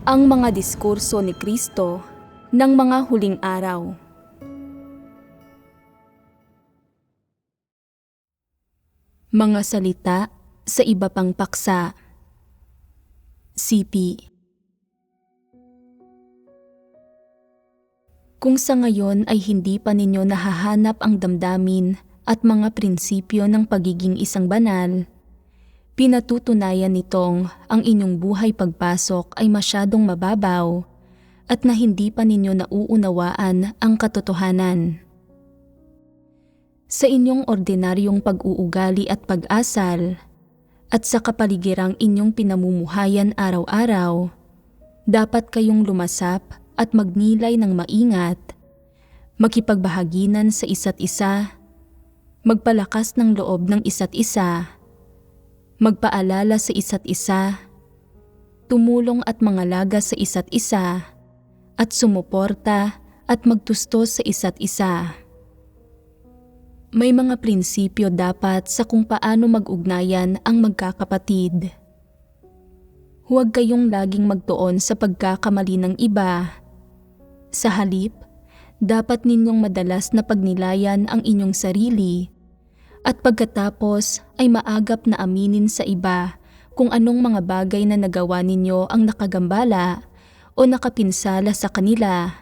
ang mga diskurso ni Kristo ng mga huling araw. Mga salita sa iba pang paksa. CP Kung sa ngayon ay hindi pa ninyo nahahanap ang damdamin at mga prinsipyo ng pagiging isang banal, pinatutunayan nitong ang inyong buhay pagpasok ay masyadong mababaw at na hindi pa ninyo nauunawaan ang katotohanan. Sa inyong ordinaryong pag-uugali at pag-asal, at sa kapaligirang inyong pinamumuhayan araw-araw, dapat kayong lumasap at magnilay ng maingat, makipagbahaginan sa isa't isa, magpalakas ng loob ng isa't isa, magpaalala sa isa't isa, tumulong at mangalaga sa isa't isa, at sumuporta at magtustos sa isa't isa. May mga prinsipyo dapat sa kung paano mag-ugnayan ang magkakapatid. Huwag kayong laging magtuon sa pagkakamali ng iba. Sa halip, dapat ninyong madalas na pagnilayan ang inyong sarili at pagkatapos ay maagap na aminin sa iba kung anong mga bagay na nagawa ninyo ang nakagambala o nakapinsala sa kanila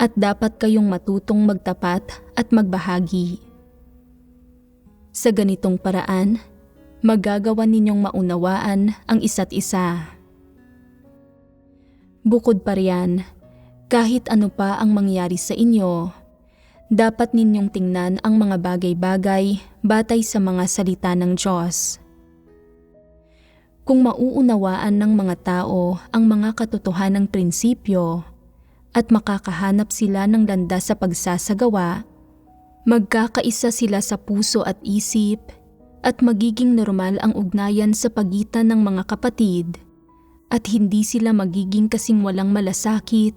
at dapat kayong matutong magtapat at magbahagi. Sa ganitong paraan, magagawa ninyong maunawaan ang isa't isa. Bukod pa riyan, kahit ano pa ang mangyari sa inyo, dapat ninyong tingnan ang mga bagay-bagay batay sa mga salita ng Diyos. Kung mauunawaan ng mga tao ang mga katotohanang prinsipyo at makakahanap sila ng landas sa pagsasagawa, Magkakaisa sila sa puso at isip at magiging normal ang ugnayan sa pagitan ng mga kapatid at hindi sila magiging kasing walang malasakit,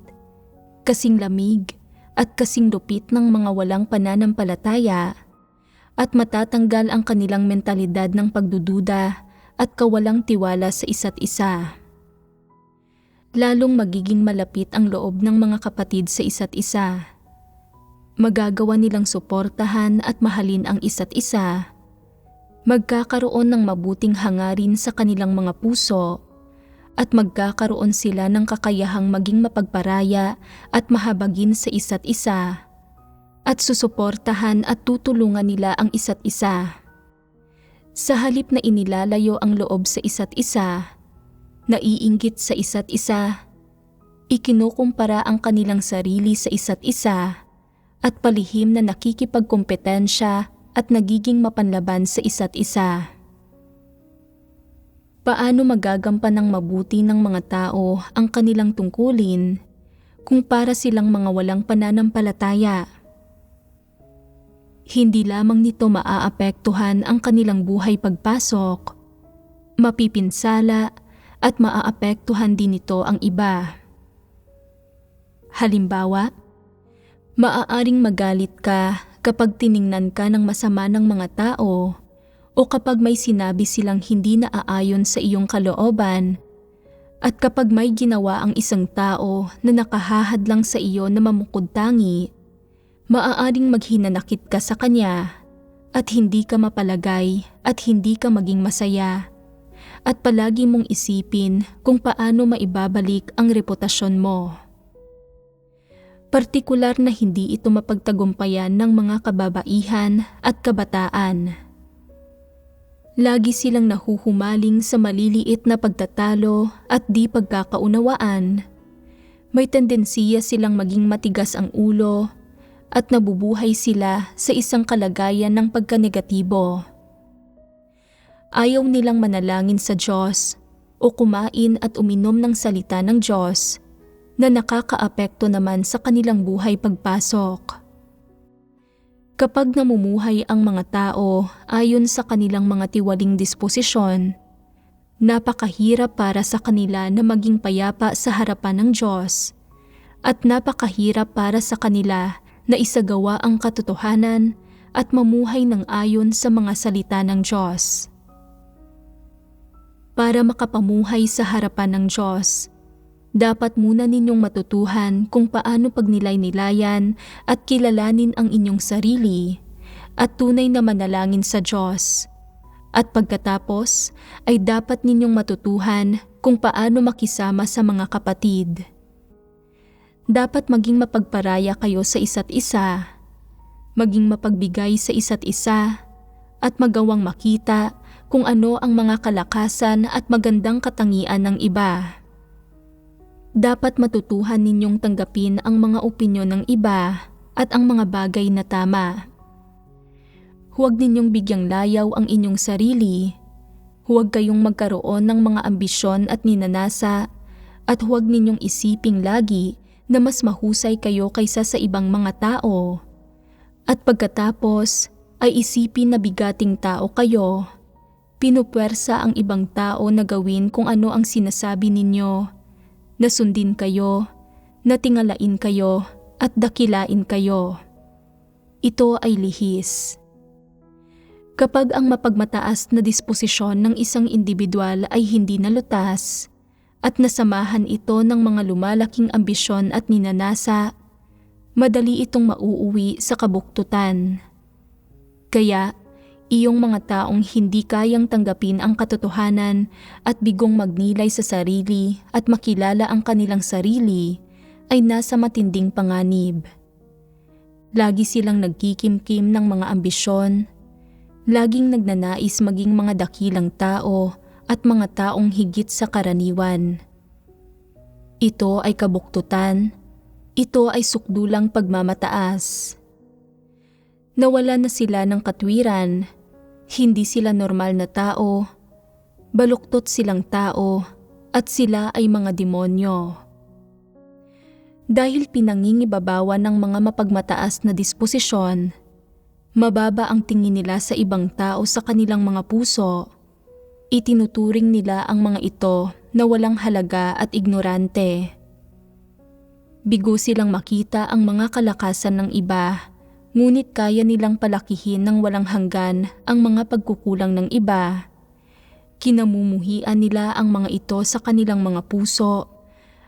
kasing lamig at kasing lupit ng mga walang pananampalataya at matatanggal ang kanilang mentalidad ng pagdududa at kawalang tiwala sa isa't isa. Lalong magiging malapit ang loob ng mga kapatid sa isa't isa. Magagawa nilang suportahan at mahalin ang isa't isa, magkakaroon ng mabuting hangarin sa kanilang mga puso, at magkakaroon sila ng kakayahang maging mapagparaya at mahabagin sa isa't isa, at susuportahan at tutulungan nila ang isa't isa. Sa halip na inilalayo ang loob sa isa't isa, naiinggit sa isa't isa, ikinukumpara ang kanilang sarili sa isa't isa, at palihim na nakikipagkompetensya at nagiging mapanlaban sa isa't isa. Paano magagampan ng mabuti ng mga tao ang kanilang tungkulin kung para silang mga walang pananampalataya? Hindi lamang nito maaapektuhan ang kanilang buhay pagpasok, mapipinsala at maaapektuhan din nito ang iba. Halimbawa, Maaaring magalit ka kapag tiningnan ka ng masama ng mga tao o kapag may sinabi silang hindi naaayon sa iyong kalooban. At kapag may ginawa ang isang tao na nakahahad lang sa iyo na mamukod tangi, maaaring maghinanakit ka sa kanya at hindi ka mapalagay at hindi ka maging masaya. At palagi mong isipin kung paano maibabalik ang reputasyon mo. Partikular na hindi ito mapagtagumpayan ng mga kababaihan at kabataan. Lagi silang nahuhumaling sa maliliit na pagtatalo at di pagkakaunawaan. May tendensiya silang maging matigas ang ulo at nabubuhay sila sa isang kalagayan ng pagkanegatibo. Ayaw nilang manalangin sa Diyos o kumain at uminom ng salita ng Diyos na nakakaapekto naman sa kanilang buhay pagpasok. Kapag namumuhay ang mga tao ayon sa kanilang mga tiwaling disposisyon, napakahirap para sa kanila na maging payapa sa harapan ng Diyos at napakahirap para sa kanila na isagawa ang katotohanan at mamuhay ng ayon sa mga salita ng Diyos. Para makapamuhay sa harapan ng Diyos, Dapat muna ninyong matutuhan kung paano pagnilay-nilayan at kilalanin ang inyong sarili at tunay na manalangin sa Diyos. At pagkatapos ay dapat ninyong matutuhan kung paano makisama sa mga kapatid. Dapat maging mapagparaya kayo sa isa't isa, maging mapagbigay sa isa't isa, at magawang makita kung ano ang mga kalakasan at magandang katangian ng iba. Dapat matutuhan ninyong tanggapin ang mga opinyon ng iba at ang mga bagay na tama. Huwag ninyong bigyang layaw ang inyong sarili. Huwag kayong magkaroon ng mga ambisyon at ninanasa at huwag ninyong isiping lagi na mas mahusay kayo kaysa sa ibang mga tao. At pagkatapos ay isipin na bigating tao kayo. Pinupwersa ang ibang tao na gawin kung ano ang sinasabi ninyo nasundin kayo, natingalain kayo at dakilain kayo. Ito ay lihis. Kapag ang mapagmataas na disposisyon ng isang individual ay hindi nalutas at nasamahan ito ng mga lumalaking ambisyon at ninanasa, madali itong mauuwi sa kabuktutan. Kaya, iyong mga taong hindi kayang tanggapin ang katotohanan at bigong magnilay sa sarili at makilala ang kanilang sarili ay nasa matinding panganib. Lagi silang nagkikimkim ng mga ambisyon, laging nagnanais maging mga dakilang tao at mga taong higit sa karaniwan. Ito ay kabuktutan, ito ay sukdulang pagmamataas. Nawala na sila ng katwiran hindi sila normal na tao, baluktot silang tao at sila ay mga demonyo. Dahil pinangingibabawan ng mga mapagmataas na disposisyon, mababa ang tingin nila sa ibang tao sa kanilang mga puso. Itinuturing nila ang mga ito na walang halaga at ignorante. Bigo silang makita ang mga kalakasan ng iba ngunit kaya nilang palakihin ng walang hanggan ang mga pagkukulang ng iba. Kinamumuhian nila ang mga ito sa kanilang mga puso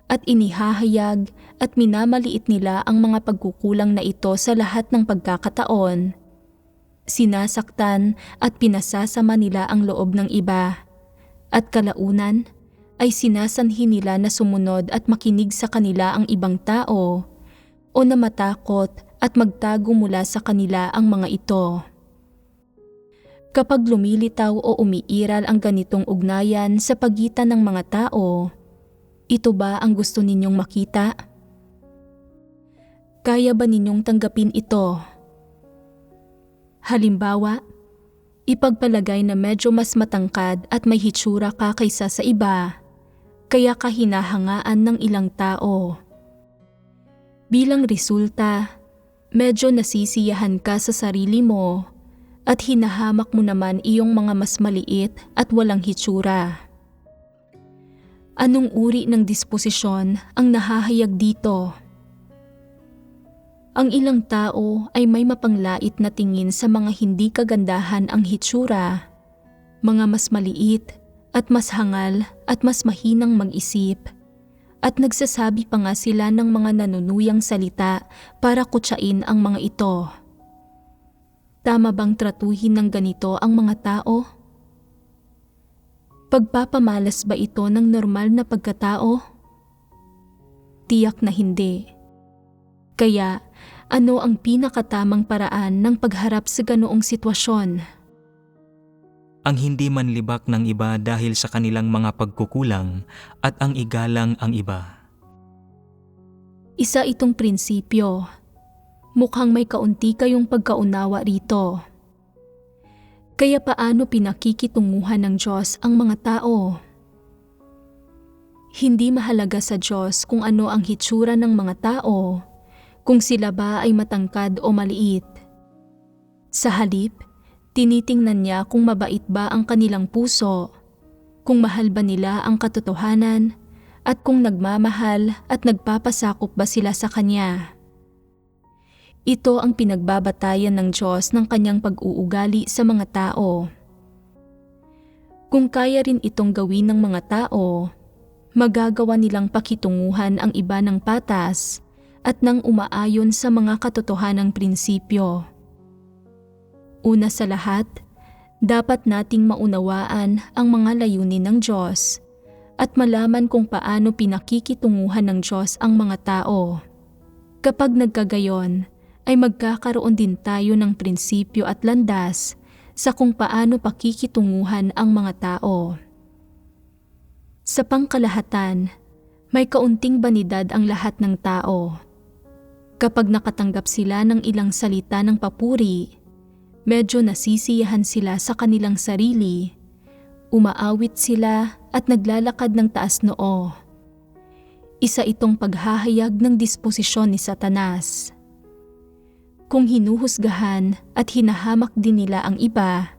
at inihahayag at minamaliit nila ang mga pagkukulang na ito sa lahat ng pagkakataon. Sinasaktan at pinasasama nila ang loob ng iba at kalaunan ay sinasanhi nila na sumunod at makinig sa kanila ang ibang tao o na matakot at magtago mula sa kanila ang mga ito. Kapag lumilitaw o umiiral ang ganitong ugnayan sa pagitan ng mga tao, ito ba ang gusto ninyong makita? Kaya ba ninyong tanggapin ito? Halimbawa, ipagpalagay na medyo mas matangkad at may hitsura ka kaysa sa iba, kaya kahinahangaan ng ilang tao. Bilang resulta, medyo nasisiyahan ka sa sarili mo at hinahamak mo naman iyong mga mas maliit at walang hitsura. Anong uri ng disposisyon ang nahahayag dito? Ang ilang tao ay may mapanglait na tingin sa mga hindi kagandahan ang hitsura, mga mas maliit at mas hangal at mas mahinang mag-isip at nagsasabi pa nga sila ng mga nanunuyang salita para kutsain ang mga ito. Tama bang tratuhin ng ganito ang mga tao? Pagpapamalas ba ito ng normal na pagkatao? Tiyak na hindi. Kaya ano ang pinakatamang paraan ng pagharap sa ganoong sitwasyon? Ang hindi manlibak ng iba dahil sa kanilang mga pagkukulang at ang igalang ang iba. Isa itong prinsipyo. Mukhang may kaunti kayong pagkaunawa rito. Kaya paano pinakikitunguhan ng Diyos ang mga tao? Hindi mahalaga sa Diyos kung ano ang hitsura ng mga tao, kung sila ba ay matangkad o maliit. Sa halip, Tinitingnan niya kung mabait ba ang kanilang puso, kung mahal ba nila ang katotohanan, at kung nagmamahal at nagpapasakop ba sila sa Kanya. Ito ang pinagbabatayan ng Diyos ng kanyang pag-uugali sa mga tao. Kung kaya rin itong gawin ng mga tao, magagawa nilang pakitunguhan ang iba ng patas at nang umaayon sa mga katotohanang prinsipyo. Una sa lahat, dapat nating maunawaan ang mga layunin ng Diyos at malaman kung paano pinakikitunguhan ng Diyos ang mga tao. Kapag nagkagayon, ay magkakaroon din tayo ng prinsipyo at landas sa kung paano pakikitunguhan ang mga tao. Sa pangkalahatan, may kaunting banidad ang lahat ng tao. Kapag nakatanggap sila ng ilang salita ng papuri, medyo nasisiyahan sila sa kanilang sarili, umaawit sila at naglalakad ng taas noo. Isa itong paghahayag ng disposisyon ni Satanas. Kung hinuhusgahan at hinahamak din nila ang iba,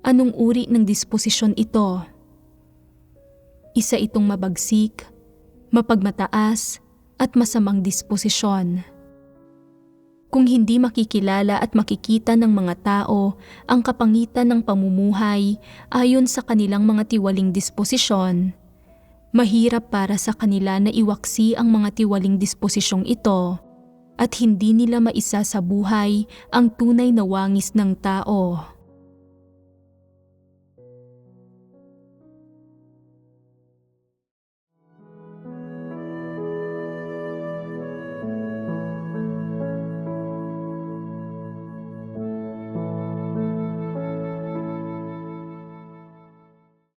anong uri ng disposisyon ito? Isa itong mabagsik, mapagmataas, at masamang disposisyon. Kung hindi makikilala at makikita ng mga tao ang kapangitan ng pamumuhay ayon sa kanilang mga tiwaling disposisyon, mahirap para sa kanila na iwaksi ang mga tiwaling disposisyong ito at hindi nila maisa sa buhay ang tunay na wangis ng tao.